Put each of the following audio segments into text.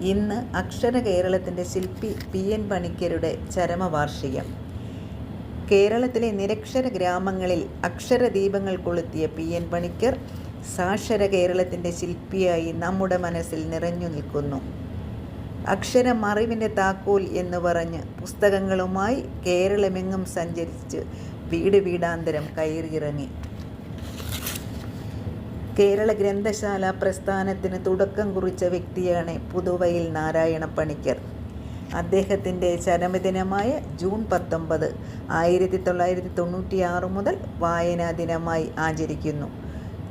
ഇന്ന് അക്ഷര കേരളത്തിന്റെ ശില്പി പി എൻ പണിക്കരുടെ ചരമവാർഷികം. കേരളത്തിലെ നിരക്ഷര ഗ്രാമങ്ങളിൽ അക്ഷരദീപങ്ങൾ കൊളുത്തിയ പി എൻ പണിക്കർ സാക്ഷര കേരളത്തിന്റെ ശില്പിയായി നമ്മുടെ മനസ്സിൽ നിറഞ്ഞു നിൽക്കുന്നു. അക്ഷരം അറിവിന്റെ താക്കോൽ എന്ന് പറഞ്ഞ് പുസ്തകങ്ങളുമായി കേരളമെങ്ങും സഞ്ചരിച്ച് വീട് വീടാന്തരം കയറിയിറങ്ങി. കേരള ഗ്രന്ഥശാല പ്രസ്ഥാനത്തിന് തുടക്കം കുറിച്ച വ്യക്തിയാണ് പുതുവയിൽ നാരായണ പണിക്കർ. അദ്ദേഹത്തിന്റെ ചരമദിനമായ ജൂൺ പത്തൊമ്പത് ആയിരത്തി തൊള്ളായിരത്തി തൊണ്ണൂറ്റി ആറ് മുതൽ വായനാ ദിനമായി ആചരിക്കുന്നു.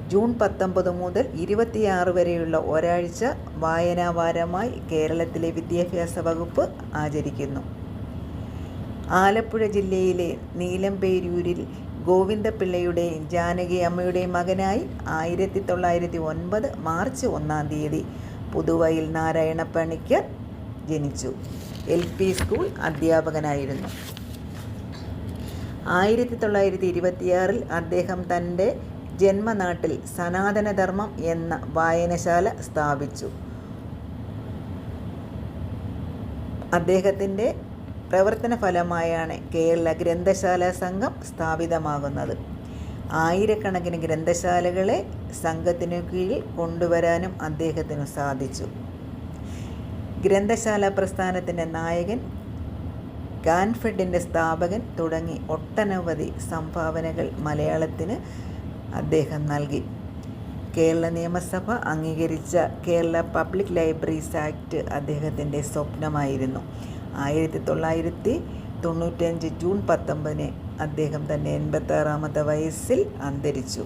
ജൂൺ പത്തൊമ്പത് മുതൽ ഇരുപത്തിയാറ് വരെയുള്ള ഒരാഴ്ച വായനാ വാരമായി കേരളത്തിലെ വിദ്യാഭ്യാസ വകുപ്പ് ആചരിക്കുന്നു. ആലപ്പുഴ ജില്ലയിലെ നീലംപേരൂരിൽ ഗോവിന്ദപിള്ളയുടെയും ജാനകി അമ്മയുടെ മകനായി ആയിരത്തി തൊള്ളായിരത്തി ഒൻപത് മാർച്ച് ഒന്നാം തീയതി പുതുവയിൽ നാരായണ പണിക്കർ ജനിച്ചു. എൽ പി സ്കൂൾ അധ്യാപകനായിരുന്നു. ആയിരത്തി തൊള്ളായിരത്തി ഇരുപത്തിയാറിൽ അദ്ദേഹം തന്റെ ജന്മനാട്ടിൽ സനാതനധർമ്മം എന്ന വായനശാല സ്ഥാപിച്ചു. അദ്ദേഹത്തിന്റെ പ്രവർത്തന ഫലമായാണ് കേരള ഗ്രന്ഥശാല സംഘം സ്ഥാപിതമാകുന്നത്. ആയിരക്കണക്കിന് ഗ്രന്ഥശാലകളെ സംഘത്തിനു കീഴിൽ കൊണ്ടുവരാനും അദ്ദേഹത്തിനു സാധിച്ചു. ഗ്രന്ഥശാല പ്രസ്ഥാനത്തിന്റെ നായകൻ ഗാൻഫെഡിന്റെ സ്ഥാപകൻ തുടങ്ങി ഒട്ടനവധി സംഭാവനകൾ മലയാളത്തിന് അദ്ദേഹം നൽകി. കേരള നിയമസഭ അംഗീകരിച്ച കേരള പബ്ലിക് ലൈബ്രറീസ് ആക്ട് അദ്ദേഹത്തിന്റെ സ്വപ്നമായിരുന്നു. ആയിരത്തി തൊള്ളായിരത്തി തൊണ്ണൂറ്റഞ്ച് ജൂൺ പത്തൊമ്പതിന് അദ്ദേഹം തന്റെ എൺപത്താറാമത്തെ വയസ്സിൽ അന്തരിച്ചു.